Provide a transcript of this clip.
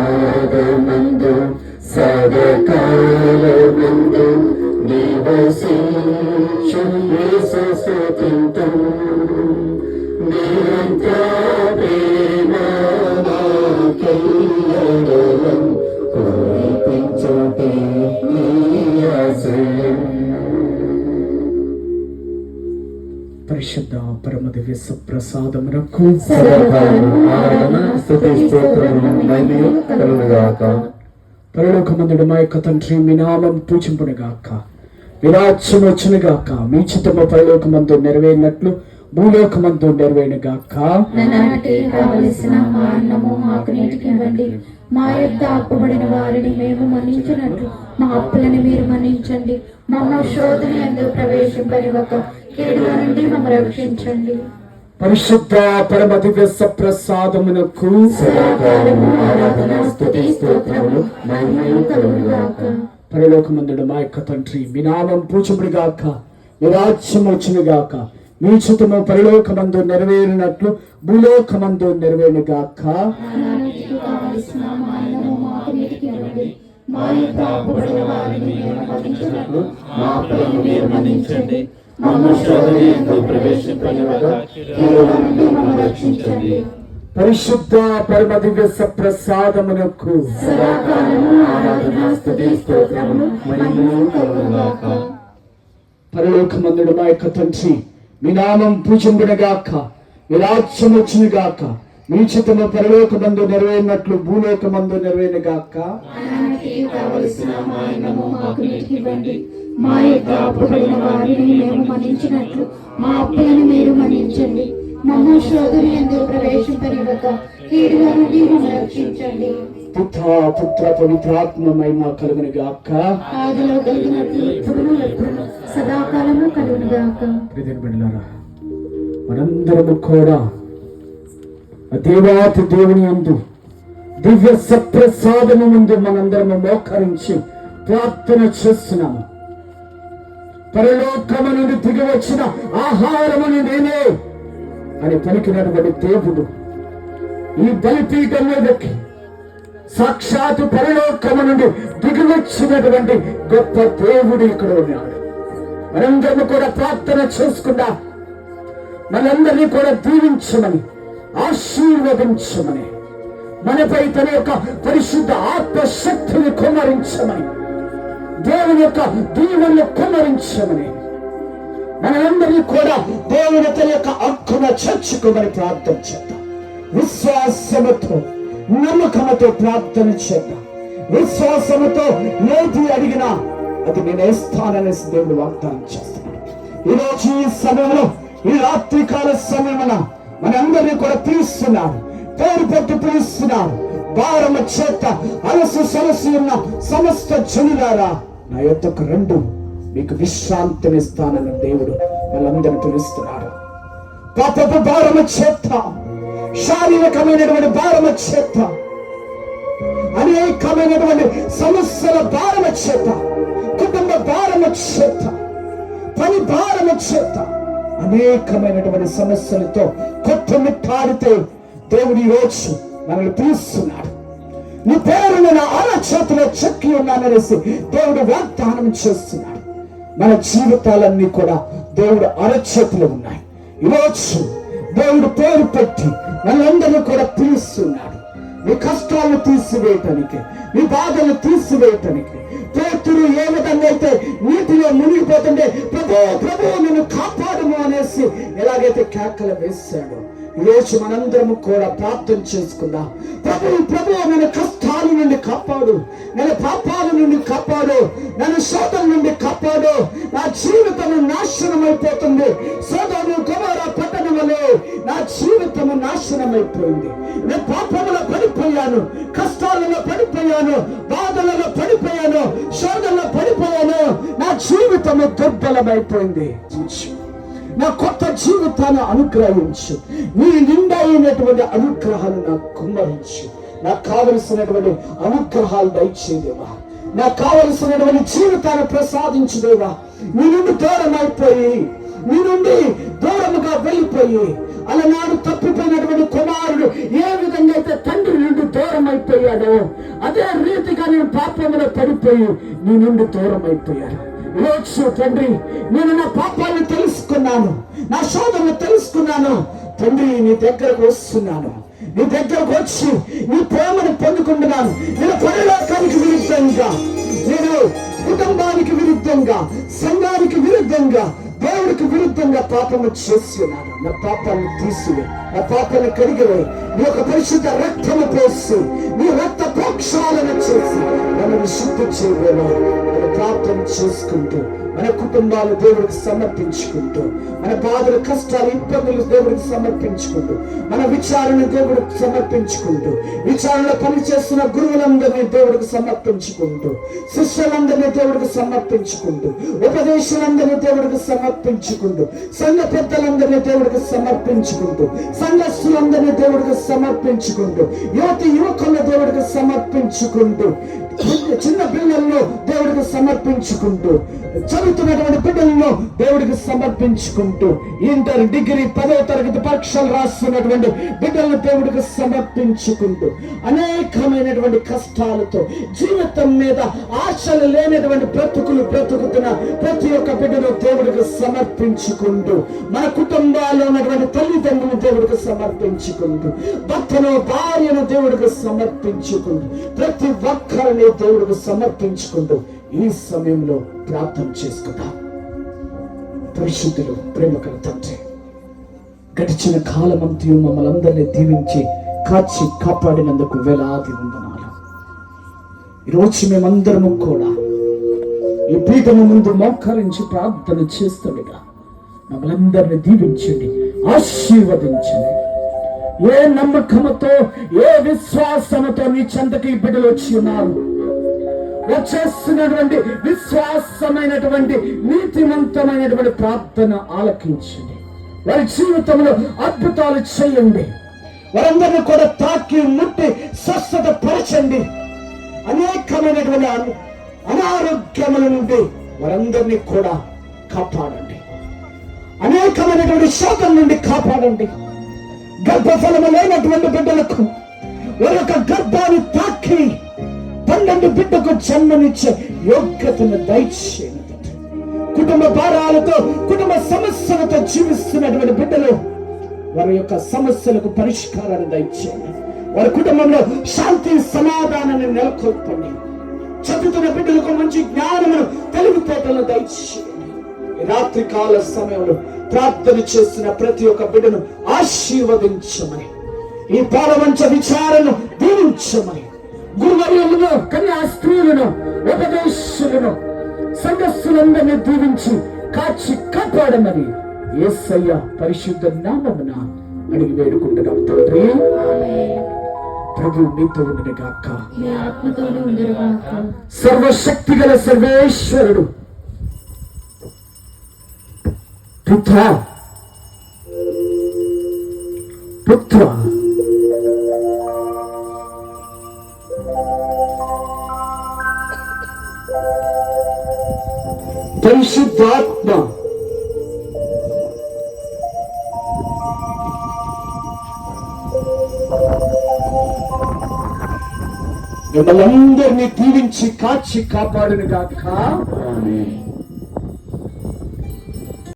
సప్రసాదమందు సదకాలమందు నివసించు యేసు నిరంతర పరిశుద్ధ పరమ దివ్య సుప్రసాదమునకు పరలోకమందుడు మా యొక్క తండ్రి మీ నామం పూజింపునుగాక. మీ రాజ్యం వచ్చునుగాక మీ చిత్తము పరలోకమందు నెరవేరినట్లు భూలోకమందు నెరవేరుగాక నానాటికి కావలసిన మా యొక్క అప్పుబడిన వారిని మేము మన్నించినట్లు మా అప్పులను మీరు మన్నించండి. మమ్మ శోధన ఎందుకు ప్రవేశింపనివ్వక కీడుల నుండి మమ్మ రక్షించండి. పరిశుద్ధ పరమ దివ్య సప్రసాదమునకు పరలోకమందుడు మా యొక్క తండ్రి మీ నామం పూజింపుడుగాక మీ రాజ్యం వచ్చునుగాక మీ చిత్తము పరలోకమందు నెరవేరినట్లు భూలోకమందు నెరవేరుగాక కావలసిన మాకు మా యొక్క అప్పుబడిన వారిని మన్నించినట్లు మా అప్పులను మీరు మన్నించండి మమ్మ శోధన రక్షించండి పరిశుద్ధ పరమ దివ్య సప్రసాదమునకు పరలోకమందుడు మా యొక్క తండ్రి మీ నామం పూజింపునగాక మీ రాజ్యం వచ్చునుగాక మీ చిత్తము పరలోకమందు నెరవేరినట్లు భూలోకమందు నానాటికి కావలసిన మా మా యొక్క అప్పుబడిన వారిని మేము మన్నించినట్లు మా అప్పులను మీరు మన్నించండి. మమ్మ శోధన ఎందుకు ప్రవేశింపనివ్వక కీడుల నుండి మమ్మ రక్షించండి. పుత్ర పుత్ర పవిత్రాత్మమైన కలుగునుగాక. ఆదిలో కలిగినట్లు సదాకాలము బిడ్డలారా మనందరము కూడా దేవాతి దేవుని యందు దివ్య సత్ప్రసాదము ముందు మనందరము మోకరించి ప్రార్థన చేస్తున్నాము. పరలోకము నుండి దిగి వచ్చిన ఆహారమును నేనే అని పలికినటువంటి దేవుడు ఈ బలిపీఠం మీదకి సాక్షాత్తు పరలోకము నుండి దిగి వచ్చినటువంటి గొప్ప దేవుడు ఇక్కడ ఉన్నాడు. మనందరము కూడా ప్రార్థన చేసుకుంటా మనందరినీ కూడా దీవించమని ఆశీర్వదించమని. మనపై తన యొక్క పరిశుద్ధ ఆత్మశక్తిని కుమరించమని దేవుని యొక్క దీవుని కుమరించమని మనందరినీ కూడా దేవుని తన యొక్క అక్కున చర్చుకోమని ప్రార్థన చేద్దాం. విశ్వాసముతో నమ్మకముతో ప్రార్థన చేద్దాం. విశ్వాసముతో ఏది అడిగినా అది నేను దేవుడు వాగ్దానం చేస్తాను? ఈరోజు ఈ సమయంలో ఈ రాత్రికాల సమయమున మనందరినీ కూడా పిలుస్తున్నాడు పేరు పెట్టి పిలుస్తున్నాడు. భారమ చేత అలసి సలసి ఉన్న సమస్త జనులారా నా యొద్దకు రెండు. మీకు విశ్రాంతినిస్తానని దేవుడు వాళ్ళందరినీ పిలుస్తున్నాడు. పాపపు భారమ చేత శారీరకమైనటువంటి భారమ చేత అనేకమైనటువంటి సమస్యల భారమ చేత కుటుంబ భారమ చేత పని భారమ చేత అనేకమైనటువంటి సమస్యలతో కొట్టుమిట్టాడితే దేవుడి రోజు మనల్ని పిలుస్తున్నాడు. నీ పేరు నేను అర చెక్కి ఉన్నాననేసి దేవుడు వాగ్దానం చేస్తున్నాడు. మన జీవితాలన్నీ కూడా దేవుడు అరచేతులు ఉన్నాయి. ఈరోజు దేవుడు పేరు పెట్టి మనందరినీ కూడా పిలుస్తున్నాడు. నీ కష్టాలను తీసివేయటానికి నీ బాధలు తీసివేయటానికి పేతురు ఏమిటన్నైతే అయితే నీటిలో మునిగిపోతుంటే ప్రభు ప్రభు నిన్ను కాపాడము అనేసి ఎలాగైతే కేకలు వేశాడో ఈరోజు మనందరము కూడా ప్రార్థన చేసుకుందాం. ప్రభు ప్రభు నన్ను కష్టాల నుండి కాపాడు నన్ను పాపాల నుండి కాపాడు నన్ను శోధన నుండి కాపాడు. నా జీవితం నాశనం అయిపోతుంది సోదరు కుమార పట్టణం నా జీవితము నాశనం అయిపోయింది జీవితము దుర్బలమైపోయింది. నా కొత్త జీవితాన్ని అనుగ్రహించు. నీ నిండా అయినటువంటి అనుగ్రహాలు నాకు కుమ్మరించు. నాకు కావలసినటువంటి అనుగ్రహాలు దయచేదేవా నాకు కావలసినటువంటి జీవితాన్ని ప్రసాదించుదేవా నీ నుండి దూరం అయిపోయి నీ నుండి దూరముగా వెళ్ళిపోయి అలనాడు తప్పిపోయినటువంటి కుమారుడు ఏ విధంగా అయితే తండ్రి నుండి దూరం అయిపోయాడో అదే రీతిగా నేను పాపంలో పడిపోయి నీ నుండి దూరం అయిపోయాడు రోజు తండ్రి నేను నా పాపాలను తెలుసుకున్నాను నా శోధనలు తెలుసుకున్నాను. తండ్రి నీ దగ్గరకు వస్తున్నాను. నీ దగ్గరకు వచ్చి నీ ప్రేమను పొందుకుంటున్నాను. నేను పరలోకానికి విరుద్ధంగా నేను కుటుంబానికి విరుద్ధంగా సంఘానికి విరుద్ధంగా దేవుడికి విరుద్ధంగా పాపము చేస్తున్నాను. నా పాపాన్ని తీసివే నా పాపాన్ని కడిగివే. నీ యొక్క పరిశుద్ధ రక్తము పోసి నీ రక్త ప్రోక్షాలను చేసి నన్ను శుద్ధి చేయవేమో ప్రార్థన చేసుకుంటూ మన కుటుంబాలు దేవుడికి సమర్పించుకుంటూ మన బాధలు కష్టాలు ఇబ్బందులు దేవుడికి సమర్పించుకుంటూ మన విచారణ దేవుడికి సమర్పించుకుంటూ విచారణలో పనిచేస్తున్న గురువులందరినీ దేవుడికి సమర్పించుకుంటూ శిష్యులందరినీ దేవుడికి సమర్పించుకుంటూ ఉపదేశాలందరినీ దేవుడికి సమర్పించుకుంటూ సంఘ పెద్దలందరినీ దేవుడికి సమర్పించుకుంటూ సంఘస్థులందరినీ దేవుడికి సమర్పించుకుంటూ యువతి యువకులను దేవుడికి సమర్పించుకుంటూ చిన్న పిల్లల్లో దేవుడికి సమర్పించుకుంటూ చదువుతున్నటువంటి బిడ్డలను దేవుడికి సమర్పించుకుంటూ ఇంటర్ డిగ్రీ పదో తరగతి పరీక్షలు రాస్తున్నటువంటి బిడ్డలను దేవుడికి సమర్పించుకుంటూ అనేకమైనటువంటి కష్టాలతో జీవితం మీద ఆశలు లేనటువంటి బ్రతుకులు బ్రతుకుతున్న ప్రతి ఒక్క బిడ్డను దేవుడికి సమర్పించుకుంటూ మన కుటుంబాల్లో ఉన్నటువంటి తల్లిదండ్రులను దేవుడికి సమర్పించుకుంటూ భర్తను భార్యను దేవుడికి సమర్పించుకుంటూ ప్రతి ఒక్కరిని దేవుడికి సమర్పించుకుంటూ ఈ సమయంలో ప్రార్థన చేసుకుందాం. పరిశుద్ధులు ప్రేమకల తండ్రి గడిచిన కాలమంతయు మమ్మల్ని అందరినీ దీవించి కాచి కాపాడినందుకు వేలాది వందనాలు. ఈరోజు మేమందరము కూడా ఈ పీఠము ముందు మోకరించి ప్రార్థన చేస్తుండగా మమ్మల్ని అందరినీ దీవించండి ఆశీర్వదించండి. ఏ నమ్మకముతో ఏ విశ్వాసముతో నీ చెంతకి బిడ్డలు వచ్చి ఉన్నారు? వచ్చేస్తున్నటువంటి విశ్వాసమైనటువంటి నీతివంతమైనటువంటి ప్రార్థన ఆలకించండి. వారి జీవితంలో అద్భుతాలు చేయండి. వారందరినీ కూడా తాకి ముట్టి స్వస్థత పరచండి. అనేకమైనటువంటి అనారోగ్యముల నుండి వారందరినీ కూడా కాపాడండి. అనేకమైనటువంటి శోకం నుండి కాపాడండి. గర్భఫలము లేనటువంటి బిడ్డలకు వారి యొక్క గర్భాన్ని తాకి పన్నెండు బిడ్డకు జన్మనిచ్చే యోగ్యతను దయచేయను కుటుంబ భారాలతో కుటుంబ సమస్యలతో జీవిస్తున్నటువంటి బిడ్డలు వారి యొక్క సమస్యలకు పరిష్కారాన్ని దయచేయండి. వారి కుటుంబంలో శాంతి సమాధానాన్ని నెలకొల్పండి. చదువుతున్న బిడ్డలకు మంచి జ్ఞానమును తెలివితేటలను దయచేయండి. రాత్రి కాల సమయంలో ప్రార్థన చేస్తున్న ప్రతి ఒక్క బిడ్డను ఆశీర్వదించమని ఈ పాలవంచ విచారను దీవించమని గురువర్యులను కన్యా స్త్రీలను ఉపదేశులను సంఘస్థులందరినీ దీవించి కాచి కాపాడమని యేసయ్య పరిశుద్ధ నామమున అడిగి వేడుకుంటున్నాం తండ్రి. ప్రభు మీతో ఉండని గాక. మీ ఆత్మతోనే ఉందిరుగాక సర్వశక్తి గల సర్వేశ్వరుడు పుత్ర పుత్ర పరిశుద్ధాత్మ. మిమ్మల్ని అందరినీ దీవించి కాచి కాపాడును గాక.